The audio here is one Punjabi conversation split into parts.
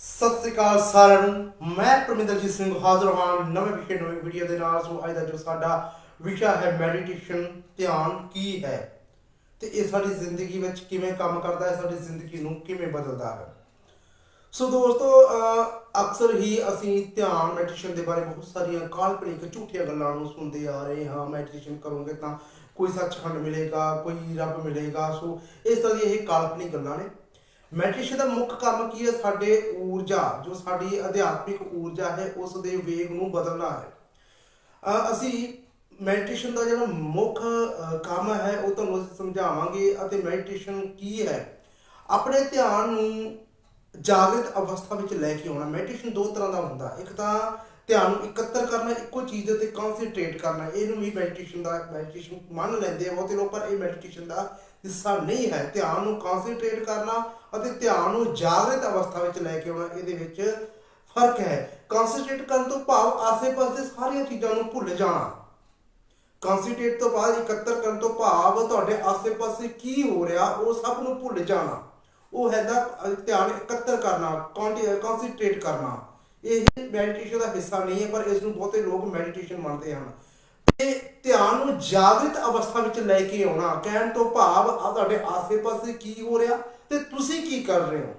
ਸਤਿ ਸ੍ਰੀ ਅਕਾਲ ਸਾਰਿਆਂ ਨੂੰ। ਮੈਂ ਪਰਮਿੰਦਰਜੀਤ ਸਿੰਘ ਹਾਜ਼ਰ ਹਾਂ ਨਵੇਂ ਵਿਸ਼ੇ ਨਵੀਂ ਵੀਡੀਓ ਦੇ ਨਾਲ। ਸੋ ਅੱਜ ਦਾ ਜੋ ਸਾਡਾ ਵਿਸ਼ਾ ਹੈ ਮੈਡੀਟੇਸ਼ਨ ਧਿਆਨ ਕੀ ਹੈ? ਤੇ ਇਹ ਸਾਡੀ ਜ਼ਿੰਦਗੀ ਵਿੱਚ ਕਿਵੇਂ ਕੰਮ ਕਰਦਾ ਹੈ, ਸਾਡੀ ਜ਼ਿੰਦਗੀ ਨੂੰ ਕਿਵੇਂ ਬਦਲਦਾ ਹੈ? ਸੋ ਦੋਸਤੋ ਅਕਸਰ ਹੀ ਅਸੀਂ ਧਿਆਨ ਮੈਡੀਟੇਸ਼ਨ ਦੇ ਬਾਰੇ ਬਹੁਤ ਸਾਰੀਆਂ ਕਾਲਪਨਿਕ ਝੂਠੀਆਂ ਗੱਲਾਂ ਨੂੰ ਸੁਣਦੇ ਆ ਰਹੇ ਹਾਂ। ਮੈਡੀਟੇਸ਼ਨ ਕਰੋਗੇ ਤਾਂ ਕੋਈ ਸੱਚਖੰਡ ਮਿਲੇਗਾ, ਕੋਈ ਰੱਬ ਮਿਲੇਗਾ। ਸੋ ਇਸ ਤਰ੍ਹਾਂ ਦੀਆਂ ਇਹ ਕਾਲਪਨਿਕ ਗੱਲਾਂ ਨੇ। ਮੈਡੀਟੇਸ਼ਨ ਦਾ ਮੁੱਖ ਕੰਮ ਕੀ ਹੈ? ਸਾਡੇ ਊਰਜਾ, ਜੋ ਸਾਡੀ ਅਧਿਆਤਮਿਕ ਊਰਜਾ ਹੈ, ਉਸ ਦੇ ਵੇਗ ਨੂੰ ਬਦਲਣਾ ਹੈ। ਅਸੀਂ ਮੈਡੀਟੇਸ਼ਨ ਦਾ ਜਿਹੜਾ ਮੁੱਖ ਕੰਮ ਹੈ, ਉਹ ਤੁਹਾਨੂੰ ਅਸੀਂ ਸਮਝਾਵਾਂਗੇ ਅਤੇ ਮੈਡੀਟੇਸ਼ਨ ਕੀ ਹੈ? ਆਪਣੇ ਧਿਆਨ ਨੂੰ ਜਾਗਰਿਤ ਅਵਸਥਾ ਵਿੱਚ ਲੈ ਕੇ ਆਉਣਾ। ਮੈਡੀਟੇਸ਼ਨ ਦੋ ਤਰ੍ਹਾਂ ਦਾ ਹੁੰਦਾ ਇੱਕ ਤਾਂ ਧਿਆਨ ਨੂੰ ਇਕੱਤਰ ਕਰਨਾ ਇੱਕੋ ਚੀਜ਼ ਦੇ ਉੱਤੇ ਕਨਸੈਂਟਰੇਟ ਕਰਨਾ ਇਹਨੂੰ ਵੀ ਮੈਡੀਟੇਸ਼ਨ ਦਾ ਮੈਡੀਟੇਸ਼ਨ ਮੰਨ ਲੈਂਦੇ ਆ ਬਹੁਤੇ ਲੋਕ ਪਰ ਇਹ ਮੈਡੀਟੇਸ਼ਨ ਦਾ ਹਿੱਸਾ ਨਹੀਂ ਹੈ। ਧਿਆਨ ਨੂੰ ਕਨਸੈਂਟਰੇਟ ਕਰਨਾ ਅਤੇ ਧਿਆਨ ਨੂੰ ਜਾਗਰਤ ਅਵਸਥਾ ਵਿੱਚ ਲੈ ਕੇ ਆਉਣਾ ਇਹਦੇ ਵਿੱਚ ਫ਼ਰਕ ਹੈ। ਕਨਸੈਂਟਰੇਟ ਕਰਨ ਤੋਂ ਭਾਵ ਆਸੇ-ਪਾਸੇ ਸਾਰੀਆਂ ਚੀਜ਼ਾਂ ਨੂੰ ਭੁੱਲ ਜਾਣਾ। ਕਨਸੈਂਟਰੇਟ ਤੋਂ ਬਾਅਦ ਇਕੱਤਰ ਕਰਨ ਤੋਂ ਭਾਵ ਤੁਹਾਡੇ ਆਸੇ-ਪਾਸੇ ਕੀ ਹੋ ਰਿਹਾ ਉਹ ਸਭ ਨੂੰ ਭੁੱਲ ਜਾਣਾ। ਉਹ ਹੈਗਾ ਅ, ਧਿਆਨ ਇਕੱਤਰ ਕਰਨਾ ਕਨਸੈਂਟਰੇਟ ਕਰਨਾ। ਇਹ ਮੈਡੀਟੇਸ਼ਨ ਦਾ ਹਿੱਸਾ ਨਹੀਂ ਹੈ, ਪਰ ਇਸ ਨੂੰ ਬਹੁਤੇ ਲੋਕ ਮੈਡੀਟੇਸ਼ਨ ਮੰਨਦੇ ਹਨ। ਤੇ ਧਿਆਨ ਨੂੰ ਜਾਗਰਿਤ ਅਵਸਥਾ ਵਿੱਚ ਲੈ ਕੇ ਆਉਣਾ, ਕਹਿਣ ਤੋਂ ਭਾਵ ਆ ਤੁਹਾਡੇ ਆਸੇ-ਪਾਸੇ ਕੀ ਹੋ ਰਿਹਾ ਤੇ ਤੁਸੀਂ ਕੀ ਕਰ ਰਹੇ ਹੋ?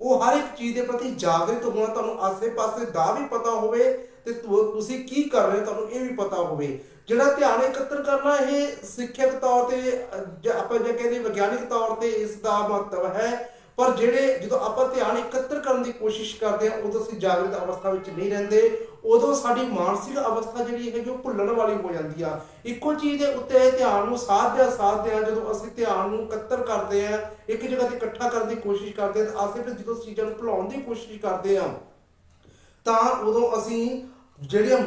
ਉਹ ਹਰ ਇੱਕ ਚੀਜ਼ ਦੇ ਪ੍ਰਤੀ ਜਾਗਰਿਤ ਹੋਣਾ ਤੁਹਾਨੂੰ ਆਸੇ-ਪਾਸੇ ਦਾ ਵੀ ਪਤਾ ਹੋਵੇ ਤੇ ਤੁਸੀਂ ਕੀ ਕਰ ਰਹੇ ਹੋ ਤੁਹਾਨੂੰ ਇਹ ਵੀ ਪਤਾ ਹੋਵੇ। ਜਿਹੜਾ ਧਿਆਨ ਇਕੱਤਰ ਕਰਨਾ, ਇਹ ਸਿੱਖਿਅਕ ਤੌਰ ਤੇ ਆਪਾਂ ਜੇ ਕਹਿੰਦੇ ਵਿਗਿਆਨਿਕ ਤੌਰ ਤੇ ਇਸ ਦਾ ਮਹੱਤਵ ਹੈ ਪਰ ਜਿਹੜੇ ਜਦੋਂ ਆਪਾਂ ਧਿਆਨ ਇਕੱਤਰ ਕਰਨ ਦੀ ਕੋਸ਼ਿਸ਼ ਕਰਦੇ ਹਾਂ, ਉਦੋਂ ਅਸੀਂ ਜਾਗਰਿਤ ਅਵਸਥਾ ਵਿੱਚ ਨਹੀਂ ਰਹਿੰਦੇ। ਉਦੋਂ ਸਾਡੀ ਮਾਨਸਿਕ ਅਵਸਥਾ ਜਿਹੜੀ ਹੈਗੀ, ਉਹ ਭੁੱਲਣ ਵਾਲੀ ਹੋ ਜਾਂਦੀ ਆ। ਇੱਕੋ ਚੀਜ਼ ਦੇ ਉੱਤੇ ਧਿਆਨ ਨੂੰ ਸਾਧਦਿਆਂ ਸਾਧਦਿਆਂ ਜਦੋਂ ਅਸੀਂ ਧਿਆਨ ਨੂੰ ਇਕੱਤਰ ਕਰਦੇ ਆ ਇੱਕ ਜਗ੍ਹਾ ਤੇ ਇਕੱਠਾ ਕਰਨ ਦੀ ਕੋਸ਼ਿਸ਼ ਕਰਦੇ ਹਾਂ, ਤਾਂ ਆਸੇ ਪਾਸੇ ਜਦੋਂ ਚੀਜ਼ਾਂ ਨੂੰ ਭੁਲਾਉਣ ਦੀ ਕੋਸ਼ਿਸ਼ ਕਰਦੇ ਆ ਤਾਂ ਉਦੋਂ ਅਸੀਂ ਜਿਹੜੀਆਂ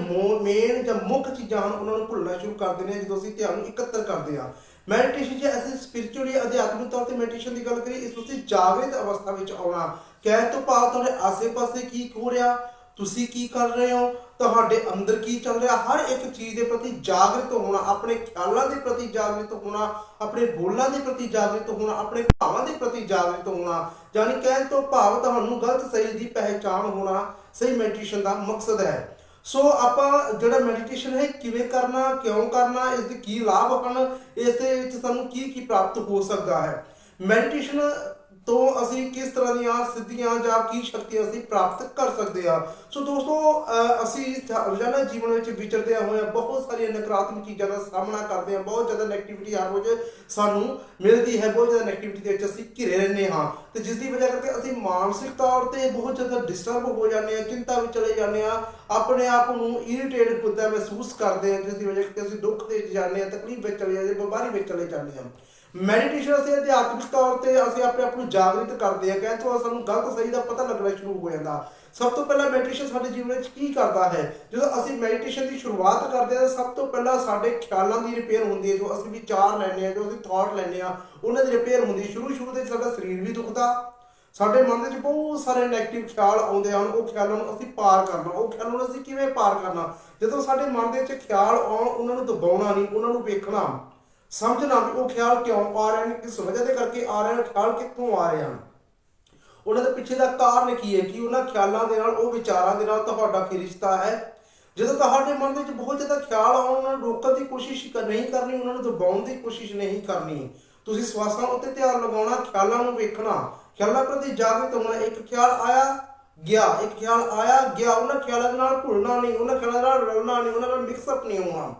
ਮੇਨ ਜਾਂ ਮੁੱਖ ਚੀਜ਼ਾਂ ਹਨ, ਉਹਨਾਂ ਨੂੰ ਭੁੱਲਣਾ ਸ਼ੁਰੂ ਕਰ ਦਿੰਦੇ ਹਾਂ, ਜਦੋਂ ਅਸੀਂ ਧਿਆਨ ਨੂੰ ਇਕੱਤਰ ਕਰਦੇ ਹਾਂ। ਮੈਡੀਟੇਸ਼ਨ ਜੇ ਅਸੀਂ ਸਪਿਰਚੁਅਲੀ ਅਧਿਆਤਮਿਕ ਤੌਰ ਤੇ ਮੈਡੀਟੇਸ਼ਨ ਦੀ ਗੱਲ ਕਰੀਏ, ਇਸ ਵਿੱਚ ਜਾਗਰਤ ਅਵਸਥਾ ਵਿੱਚ ਆਉਣਾ। ਕਹਿਣ ਤੋਂ ਭਾਵ ਤੁਹਾਡੇ ਆਸੇ-ਪਾਸੇ ਕੀ ਹੋ ਰਿਹਾ, ਤੁਸੀਂ ਕੀ ਕਰ ਰਹੇ ਹੋ, ਤੁਹਾਡੇ ਅੰਦਰ ਕੀ ਚੱਲ ਰਿਹਾ, ਹਰ ਇੱਕ ਚੀਜ਼ ਦੇ ਪ੍ਰਤੀ ਜਾਗਰਤ ਹੋਣਾ, ਆਪਣੇ ਖਿਆਲਾਂ ਦੇ ਪ੍ਰਤੀ ਜਾਗਰਤ ਹੋਣਾ, ਆਪਣੇ ਬੋਲਾਂ ਦੇ ਪ੍ਰਤੀ ਜਾਗਰਤ ਹੋਣਾ, ਆਪਣੇ ਭਾਵਾਂ ਦੇ ਪ੍ਰਤੀ ਜਾਗਰਤ ਹੋਣਾ। ਯਾਨੀ ਕਹਿਣ ਤੋਂ ਭਾਵ ਤੁਹਾਨੂੰ ਗਲਤ ਸਹੀ ਦੀ ਪਹਿਚਾਣ ਹੋਣਾ ਸਹੀ ਮੈਡੀਟੇਸ਼ਨ ਦਾ ਮਕਸਦ ਹੈ। ਸੋ ਆਪਾਂ ਜਿਹੜਾ ਮੈਡੀਟੇਸ਼ਨ ਹੈ ਕਿਵੇਂ ਕਰਨਾ, ਕਿਉਂ ਕਰਨਾ ਇਸ ਦੇ ਕੀ ਲਾਭ ਹਨ ਇਸ ਦੇ ਵਿੱਚ ਸਾਨੂੰ ਕੀ ਕੀ ਪ੍ਰਾਪਤ ਹੋ ਸਕਦਾ ਹੈ? ਮੈਡੀਟੇਸ਼ਨ ਤੋਂ ਅਸੀਂ ਕਿਸ ਤਰ੍ਹਾਂ ਦੀਆਂ ਸਿੱਧੀਆਂ ਜਾਂ ਕੀ ਸ਼ਕਤੀਆਂ ਅਸੀਂ ਪ੍ਰਾਪਤ ਕਰ ਸਕਦੇ ਹਾਂ? ਸੋ ਦੋਸਤੋ, ਅਹ ਅਸੀਂ ਰੋਜ਼ਾਨਾ ਜੀਵਨ ਵਿੱਚ ਵਿਚਰਦੇ ਹੋਏ ਬਹੁਤ ਸਾਰੀਆਂ ਨਕਾਰਾਤਮਕ ਚੀਜ਼ਾਂ ਦਾ ਸਾਹਮਣਾ ਕਰਦੇ ਹਾਂ। ਬਹੁਤ ਜ਼ਿਆਦਾ ਨੈਗੇਟਿਵਿਟੀ ਹਰ ਰੋਜ਼ ਸਾਨੂੰ ਮਿਲਦੀ ਹੈ। ਬਹੁਤ ਜ਼ਿਆਦਾ ਨੈਗੇਟਿਵਿਟੀ ਦੇ ਵਿੱਚ ਅਸੀਂ ਘਿਰੇ ਰਹਿੰਦੇ ਹਾਂ। ਤੇ ਜਿਸ ਦੀ ਵਜ੍ਹਾ ਕਰਕੇ ਅਸੀਂ ਮਾਨਸਿਕ ਤੌਰ ਤੇ ਬਹੁਤ ਜ਼ਿਆਦਾ ਡਿਸਟਰਬ ਹੋ ਜਾਂਦੇ ਹਾਂ, ਚਿੰਤਾ ਵਿੱਚ ਚਲੇ ਜਾਂਦੇ ਹਾਂ। ਆਪਣੇ ਆਪ ਨੂੰ ਇਰੀਟੇਟ ਹੁੰਦਾ ਮਹਿਸੂਸ ਕਰਦੇ ਹਾਂ, ਜਿਸ ਦੀ ਵਜ੍ਹਾ ਕਰਕੇ ਅਸੀਂ ਦੁੱਖ ਦੇ ਵਿੱਚ ਜਾਂਦੇ ਹਾਂ, ਤਕਲੀਫ ਵਿੱਚ ਚਲੇ ਜਾਂਦੇ ਹਾਂ, ਬਿਮਾਰੀ ਵਿੱਚ ਚਲੇ ਜਾਂਦੇ ਹਾਂ। ਮੈਡੀਟੇਸ਼ਨ ਅਸੀਂ ਅਧਿਆਤਮਿਕ ਤੌਰ ਤੇ ਅਸੀਂ ਆਪਣੇ ਆਪ ਨੂੰ ਜਾਗਰਿਤ ਕਰਦੇ ਹਾਂ ਕਹਿੰਦੇ ਤੋਂ ਸਾਨੂੰ ਗਲਤ ਸਹੀ ਦਾ ਪਤਾ ਲੱਗਣਾ ਸ਼ੁਰੂ ਹੋ ਜਾਂਦਾ। ਸਭ ਤੋਂ ਪਹਿਲਾਂ ਮੈਡੀਟੇਸ਼ਨ ਸਾਡੇ ਜੀਵਨ ਵਿੱਚ ਕੀ ਕਰਦਾ ਹੈ? ਜਦੋਂ ਅਸੀਂ ਮੈਡੀਟੇਸ਼ਨ ਦੀ ਸ਼ੁਰੂਆਤ ਕਰਦੇ ਹਾਂ, ਤਾਂ ਸਭ ਤੋਂ ਪਹਿਲਾਂ ਸਾਡੇ ਖਿਆਲਾਂ ਦੀ ਰਿਪੇਅਰ ਹੁੰਦੀ ਹੈ, ਜੋ ਅਸੀਂ ਵਿਚਾਰ ਲੈਂਦੇ ਹਾਂ, ਜੋ ਅਸੀਂ ਥਾਟ ਲੈਂਦੇ ਹਾਂ, ਉਹਨਾਂ ਦੀ ਰਿਪੇਅਰ ਹੁੰਦੀ ਸ਼ੁਰੂ ਸ਼ੁਰੂ ਦੇ ਸਾਡਾ ਸਰੀਰ ਵੀ ਦੁਖਦਾ। ਸਾਡੇ ਮਨ ਦੇ ਵਿੱਚ ਬਹੁਤ ਸਾਰੇ 네ਗੇਟਿਵ ਖਿਆਲ ਆਉਂਦੇ ਹਨ। ਉਹ ਖਿਆਲਾਂ ਨੂੰ ਅਸੀਂ ਪਾਰ ਕਰਨਾ। ਉਹ ਖਿਆਲਾਂ ਨੂੰ ਅਸੀਂ ਕਿਵੇਂ ਪਾਰ ਕਰਨਾ? ਜਦੋਂ ਸਾਡੇ ਮਨ ਦੇ ਵਿੱਚ ਖਿਆਲ ਆਉਣ, ਉਹਨਾਂ ਨੂੰ ਦਬਾਉਣਾ ਨਹੀਂ, ਉਹਨਾਂ ਨੂੰ ਵੇਖਣਾ। ਸਮਝਣਾ ਵੀ ਉਹ ਖਿਆਲ ਕਿਉਂ ਆ ਰਹੇ ਨੇ, ਕਿਸ ਵਜ੍ਹਾ ਦੇ ਕਰਕੇ ਆ ਰਹੇ ਨੇ, ਖਿਆਲ ਕਿੱਥੋਂ ਆ ਰਹੇ ਹਨ? ਉਹਨਾਂ ਦੇ ਪਿੱਛੇ ਦਾ ਕਾਰਨ ਕੀ ਹੈ? ਕਿ ਉਹਨਾਂ ਖਿਆਲਾਂ ਦੇ ਨਾਲ, ਉਹ ਵਿਚਾਰਾਂ ਦੇ ਨਾਲ ਤੁਹਾਡਾ ਕੀ ਰਿਸ਼ਤਾ ਹੈ? ਜਦੋਂ ਤੁਹਾਡੇ ਮਨ ਦੇ ਵਿੱਚ ਬਹੁਤ ਜ਼ਿਆਦਾ ਖਿਆਲ ਆਉਣ, ਉਹਨਾਂ ਨੂੰ ਰੋਕਣ ਦੀ ਕੋਸ਼ਿਸ਼ ਨਹੀਂ ਕਰਨੀ, ਉਹਨਾਂ ਨੂੰ ਦਬਾਉਣ ਦੀ ਕੋਸ਼ਿਸ਼ ਨਹੀਂ ਕਰਨੀ। ਤੁਸੀਂ ਸਵਾਸਾਂ ਉੱਤੇ ਧਿਆਨ ਲਗਾਉਣਾ, ਖਿਆਲਾਂ ਨੂੰ ਵੇਖਣਾ। ਖਿਆਲਾਂ ਪ੍ਰਤੀ ਜਾਗਰੂਕ ਹੋਣਾ, ਇੱਕ ਖਿਆਲ ਆਇਆ ਗਿਆ, ਇੱਕ ਖਿਆਲ ਆਇਆ ਗਿਆ। ਉਹਨਾਂ ਖਿਆਲਾਂ ਦੇ ਨਾਲ ਭੁੱਲਣਾ ਨਹੀਂ, ਉਹਨਾਂ ਖਿਆਲਾਂ ਨਾਲ ਰਲਣਾ ਨਹੀਂ, ਉਹਨਾਂ ਨਾਲ ਮਿਕਸ ਅਪ ਨਹੀਂ ਹੋਣਾ।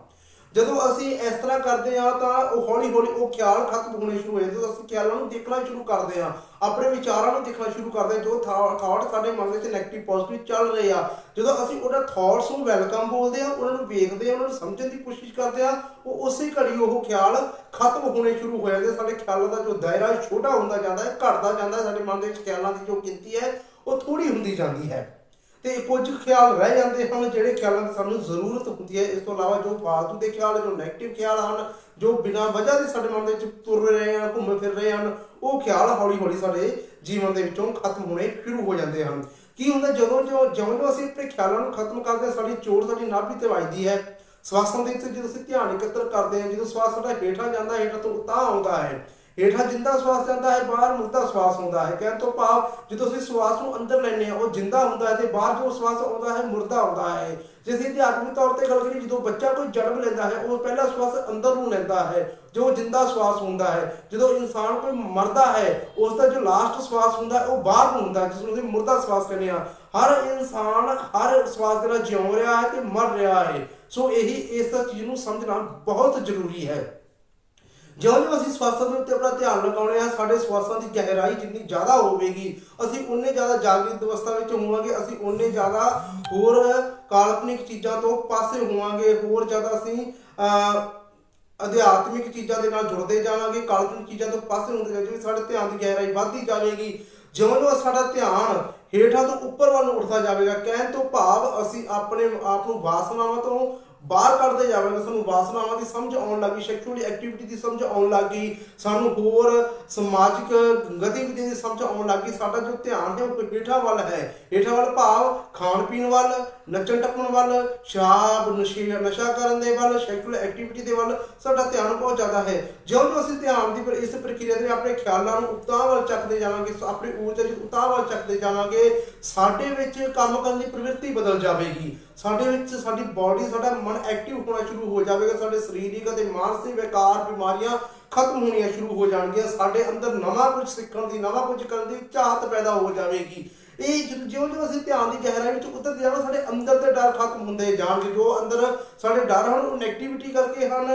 ਜਦੋਂ ਅਸੀਂ ਇਸ ਤਰ੍ਹਾਂ ਕਰਦੇ ਹਾਂ ਤਾਂ ਉਹ ਹੌਲੀ ਹੌਲੀ ਉਹ ਖਿਆਲ ਖਤਮ ਹੋਣੇ ਸ਼ੁਰੂ ਹੋ ਜਾਂਦੇ ਜਦੋਂ ਅਸੀਂ ਖਿਆਲਾਂ ਨੂੰ ਦੇਖਣਾ ਸ਼ੁਰੂ ਕਰਦੇ ਹਾਂ, ਆਪਣੇ ਵਿਚਾਰਾਂ ਨੂੰ ਦੇਖਣਾ ਸ਼ੁਰੂ ਕਰਦੇ ਹਾਂ, ਜੋ ਥਾਟ ਸਾਡੇ ਮਨ ਵਿੱਚ ਨੈਗੇਟਿਵ ਪੋਜ਼ਿਟਿਵ ਚੱਲ ਰਹੇ ਆ। ਜਦੋਂ ਅਸੀਂ ਉਹਨਾਂ ਥਾਟਸ ਨੂੰ ਵੈਲਕਮ ਬੋਲਦੇ ਹਾਂ, ਉਹਨਾਂ ਨੂੰ ਵੇਖਦੇ ਹਾਂ, ਉਹਨਾਂ ਨੂੰ ਸਮਝਣ ਦੀ ਕੋਸ਼ਿਸ਼ ਕਰਦੇ ਹਾਂ, ਉਹ ਉਸੇ ਘੜੀ ਉਹ ਖਿਆਲ ਖਤਮ ਹੋਣੇ ਸ਼ੁਰੂ ਹੋ ਜਾਂਦੇ ਸਾਡੇ ਖਿਆਲਾਂ ਦਾ ਜੋ ਦਾਇਰਾ ਛੋਟਾ ਹੁੰਦਾ ਜਾਂਦਾ ਹੈ, ਘਟਦਾ ਜਾਂਦਾ ਸਾਡੇ ਮਨ ਦੇ ਵਿੱਚ ਖਿਆਲਾਂ ਦੀ ਜੋ ਗਿਣਤੀ ਹੈ, ਉਹ ਥੋੜੀ ਹੁੰਦੀ ਜਾਂਦੀ ਹੈ। ਤੇ ਕੁਝ ਖਿਆਲ ਰਹਿ ਜਾਂਦੇ ਹਨ ਜਿਹੜੇ ਖਿਆਲਾਂ ਦੀ ਸਾਨੂੰ ਜ਼ਰੂਰਤ ਹੁੰਦੀ ਹੈ। ਇਸ ਤੋਂ ਇਲਾਵਾ ਜੋ ਫਾਲਤੂ ਦੇ ਖਿਆਲ, ਜੋ ਨੈਗੇਟਿਵ ਖਿਆਲ ਹਨ, ਜੋ ਬਿਨਾਂ ਵਜ੍ਹਾ ਦੇ ਸਾਡੇ ਮਨ ਦੇ ਵਿੱਚ ਤੁਰ ਰਹੇ ਹਨ, ਘੁੰਮ ਫਿਰ ਰਹੇ ਹਨ, ਉਹ ਖਿਆਲ ਹੌਲੀ ਹੌਲੀ ਸਾਡੇ ਜੀਵਨ ਦੇ ਵਿੱਚੋਂ ਖਤਮ ਹੋਣੇ ਸ਼ੁਰੂ ਹੋ ਜਾਂਦੇ ਹਨ। ਕੀ ਹੁੰਦਾ ਜਦੋਂ ਜੋ ਜਦੋਂ ਅਸੀਂ ਆਪਣੇ ਖਿਆਲਾਂ ਨੂੰ ਖਤਮ ਕਰਦੇ ਹਾਂ, ਸਾਡੀ ਚੋਟ ਸਾਡੀ ਨਾਭੀ ਤੇ ਵੱਜਦੀ ਹੈ। ਸਵਾਸਾਂ ਦੇ ਵਿੱਚ ਜਦੋਂ ਅਸੀਂ ਧਿਆਨ ਇਕੱਤਰ ਕਰਦੇ ਹਾਂ, ਜਦੋਂ ਸਵਾਸ ਸਾਡਾ ਹੇਠਾਂ ਜਾਂਦਾ ਹੈ ਹੇਠਾਂ ਤੋਂ ਉਤਾਂ ਆਉਂਦਾ ਹੈ ਹੇਠਾਂ ਜਿੰਦਾ ਸਵਾਸ ਜਾਂਦਾ ਹੈ, ਬਾਹਰ ਮੁਰਦਾ ਸਵਾਸ ਹੁੰਦਾ ਹੈ। ਕਹਿਣ ਤੋਂ ਭਾਵ ਜਦੋਂ ਅਸੀਂ ਸਵਾਸ ਨੂੰ ਅੰਦਰ ਲੈਂਦੇ ਹਾਂ, ਉਹ ਜਿੰਦਾ ਹੁੰਦਾ ਹੈ ਤੇ ਬਾਹਰ ਜੋ ਸਵਾਸ ਆਉਂਦਾ ਹੈ ਮੁਰਦਾ ਆਉਂਦਾ ਹੈ। ਜੇ ਅਸੀਂ ਅਧਿਆਤਮਿਕ ਤੌਰ ਤੇ ਗੱਲ ਕਰੀਏ, ਜਦੋਂ ਬੱਚਾ ਕੋਈ ਜਨਮ ਲੈਂਦਾ ਹੈ, ਉਹ ਪਹਿਲਾ ਸਵਾਸ ਅੰਦਰ ਨੂੰ ਲੈਂਦਾ ਹੈ, ਜੋ ਜਿੰਦਾ ਸਵਾਸ ਹੁੰਦਾ ਹੈ। ਜਦੋਂ ਇਨਸਾਨ ਕੋਈ ਮਰਦਾ ਹੈ ਉਸ ਦਾ ਜੋ ਲਾਸਟ ਸਵਾਸ ਹੁੰਦਾ ਹੈ, ਉਹ ਬਾਹਰ ਨੂੰ ਹੁੰਦਾ ਹੈ, ਜਿਸ ਨੂੰ ਅਸੀਂ ਮੁਰਦਾ ਸਵਾਸ ਕਹਿੰਦੇ ਹਾਂ। ਹਰ ਇਨਸਾਨ ਹਰ ਸਵਾਸ ਦੇ ਨਾਲ ਜਿਉਂ ਰਿਹਾ ਹੈ ਤੇ ਮਰ ਰਿਹਾ ਹੈ। ਸੋ ਇਹੀ ਇਸ ਚੀਜ਼ ਨੂੰ ਸਮਝਣਾ ਬਹੁਤ ਜ਼ਰੂਰੀ ਹੈ। ਜਿਉਂ ਜਿਉਂ ਅਸੀਂ ਸਵਾਸਾਂ ਦੇ ਉੱਤੇ ਆਪਣਾ ਧਿਆਨ ਲਗਾਉਣੇ ਆ ਸਾਡੇ ਸਵਾਸਾਂ ਦੀ ਗਹਿਰਾਈ ਜਿੰਨੀ ਜ਼ਿਆਦਾ ਹੋਵੇਗੀ ਅਸੀਂ ਉਨੇ ਜ਼ਿਆਦਾ ਜਾਗਰਿਤ ਅਵਸਥਾ ਵਿੱਚ ਹੋਵਾਂਗੇ ਅਸੀਂ ਉਨੇ ਜ਼ਿਆਦਾ ਹੋਰ ਕਾਲਪਨਿਕ ਚੀਜ਼ਾਂ ਤੋਂ ਪਾਸੇ ਹੋਵਾਂਗੇ ਹੋਰ ਜ਼ਿਆਦਾ ਅਸੀਂ ਅਹ, ਅਧਿਆਤਮਿਕ ਚੀਜ਼ਾਂ ਦੇ ਨਾਲ ਜੁੜਦੇ ਜਾਵਾਂਗੇ ਕਾਲਪਨਿਕ ਚੀਜ਼ਾਂ ਤੋਂ ਪਾਸੇ ਹੁੰਦੇ ਜਾਵਾਂਗੇ ਸਾਡੇ ਧਿਆਨ ਦੀ ਗਹਿਰਾਈ ਵੱਧਦੀ ਜਾਵੇਗੀ ਜਿਉਂ ਜਿਉਂ ਸਾਡਾ ਧਿਆਨ ਹੇਠਾਂ ਤੋਂ ਉੱਪਰ ਵੱਲ ਨੂੰ ਉੱਠਦਾ ਜਾਵੇਗਾ ਕਹਿਣ ਤੋਂ ਭਾਵ ਅਸੀਂ ਆਪਣੇ ਆਪ ਨੂੰ ਵਾਸਨਾਵਾਂ ਤੋਂ ਬਾਹਰ ਕੱਢਦੇ ਜਾਵਾਂਗੇ ਸਾਨੂੰ ਵਾਸਨਾਵਾਂ ਦੀ ਸਮਝ ਆਉਣ ਲੱਗੀ ਸੈਕਸ਼ੂਅਲੀ ਐਕਟੀਵਿਟੀ ਦੀ ਸਮਝ ਆਉਣ ਲੱਗੀ ਸਾਨੂੰ ਹੋਰ ਸਮਾਜਿਕ ਗਤੀਵਿਧੀਆਂ ਦੀ ਸਮਝ ਆਉਣ ਲੱਗੀ ਸਾਡਾ ਜੋ ਧਿਆਨ ਹੈ ਉਹ ਹੇਠਾਂ ਵੱਲ ਹੈ। ਹੇਠਾਂ ਵੱਲ ਭਾਵ ਖਾਣ ਪੀਣ ਵੱਲ, ਨੱਚਣ ਟੱਪਣ ਵੱਲ, ਸ਼ਰਾਬ, ਨਸ਼ੇ, ਨਸ਼ਾ ਕਰਨ ਦੇ ਵੱਲ ਸੈਕਸ਼ੂਅਲ ਐਕਟੀਵਿਟੀ ਦੇ ਵੱਲ ਸਾਡਾ ਧਿਆਨ ਬਹੁਤ ਜ਼ਿਆਦਾ ਹੈ। ਜਿਉਂ ਜਿਉਂ ਅਸੀਂ ਧਿਆਨ ਦੀ ਪਰ ਇਸ ਪ੍ਰਕਿਰਿਆ ਦੇ ਆਪਣੇ ਖਿਆਲਾਂ ਨੂੰ ਉਤਾਹ ਵੱਲ ਚੱਕਦੇ ਜਾਵਾਂਗੇ ਆਪਣੀ ਊਰਜਾ ਨੂੰ ਉਤਾਹ ਵੱਲ ਚੱਕਦੇ ਜਾਵਾਂਗੇ, ਸਾਡੇ ਵਿੱਚ ਕੰਮ ਕਰਨ ਦੀ ਪ੍ਰਵਿਰਤੀ ਬਦਲ ਜਾਵੇਗੀ। ਸਾਡੇ ਵਿੱਚ ਸਾਡੀ ਬਾਡੀ ਸਾਡਾ ਮਨ ਐਕਟਿਵ ਹੋਣਾ ਸ਼ੁਰੂ ਹੋ ਜਾਵੇਗਾ, ਸਾਡੇ ਸਰੀਰਕ ਅਤੇ ਮਾਨਸਿਕ ਵਿਕਾਰ ਬਿਮਾਰੀਆਂ ਖਤਮ ਹੋਣੀਆਂ ਸ਼ੁਰੂ ਹੋ ਜਾਣਗੀਆਂ, ਸਾਡੇ ਅੰਦਰ ਨਵਾਂ ਕੁਝ ਸਿੱਖਣ ਦੀ, ਨਵਾਂ ਕੁਝ ਕਰਨ ਦੀ ਚਾਹਤ ਪੈਦਾ ਹੋ ਜਾਵੇਗੀ। ਇਹ ਜਿਉਂ ਜਿਉਂ ਅਸੀਂ ਧਿਆਨ ਦੀ ਗਹਿਰਾਈ ਵਿੱਚ ਉਤਰਦੇ ਜਾਵਾਂਗੇ ਸਾਡੇ ਅੰਦਰ ਦੇ ਡਰ ਖਤਮ ਹੁੰਦੇ ਜਾਣਗੇ। ਜੋ ਅੰਦਰ ਸਾਡੇ ਡਰ ਹਨ, ਉਹ ਨੈਗੇਟਿਵਿਟੀ ਕਰਕੇ ਹਨ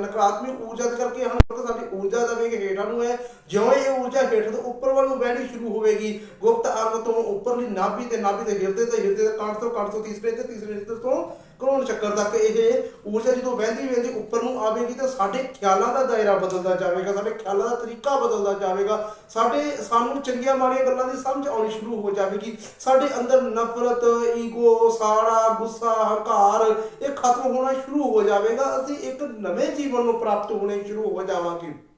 ਨਕਾਰਾਤਮਕ ਊਰਜਾ ਦੇ ਕਰਕੇ ਹਨ, ਕਿਉਂਕਿ ਸਾਡੀ ਊਰਜਾ ਦਾ ਵੇਗ ਹੇਠਾਂ ਨੂੰ ਹੈ। ਜਿਉਂ ਇਹ ਊਰਜਾ ਹੇਠ ਤੋਂ ਉੱਪਰ ਵੱਲ ਨੂੰ ਵਹਿਣੀ ਸ਼ੁਰੂ ਹੋਵੇਗੀ। ਗੁਪਤ ਅੰਗ ਤੋਂ ਉੱਪਰਲੀ ਨਾਭੀ ਤੇ ਨਾਭੀ ਦੇ ਹਿਰਦੇ ਤੇ ਹਿਰਦੇ ਦੇ ਕੰਠ ਤੋਂ ਕੰਠ ਤੋਂ ਤੀਸਰੇ ਤੇ ਤੀਸਰੇ ਹਿਰਦੇ ਤੋਂ ਕਰੋੜ ਚੱਕਰ ਤੱਕ ਇਹ ਊਰਜਾ ਜਦੋਂ ਵਹਿੰਦੀ ਵਹਿੰਦੀ ਉੱਪਰ ਨੂੰ ਆਵੇਗੀ ਤਾਂ ਸਾਡੇ ਖਿਆਲਾਂ ਦਾ ਦਾਇਰਾ ਬਦਲਦਾ ਜਾਵੇਗਾ, ਸਾਡੇ ਖਿਆਲਾਂ ਦਾ ਤਰੀਕਾ ਬਦਲਦਾ ਜਾਵੇਗਾ। ਸਾਡੇ ਸਾਨੂੰ ਚੰਗੀਆਂ ਮਾੜੀਆਂ ਗੱਲਾਂ ਦੀ ਸਮਝ ਆਉਣੀ ਸ਼ੁਰੂ ਹੋ ਜਾਵੇਗੀ। ਸਾਡੇ ਅੰਦਰ ਨਫ਼ਰਤ, ਈਗੋ, ਸਾੜਾ, ਗੁੱਸਾ, ਹੰਕਾਰ, ਇਹ ਖਤਮ ਹੋਣਾ ਸ਼ੁਰੂ ਹੋ ਜਾਵੇਗਾ। ਅਸੀਂ ਇੱਕ ਨਵੇਂ ਜੀਵਨ ਨੂੰ ਪ੍ਰਾਪਤ ਹੋਣੇ ਸ਼ੁਰੂ ਹੋ ਜਾਵਾਂਗੇ।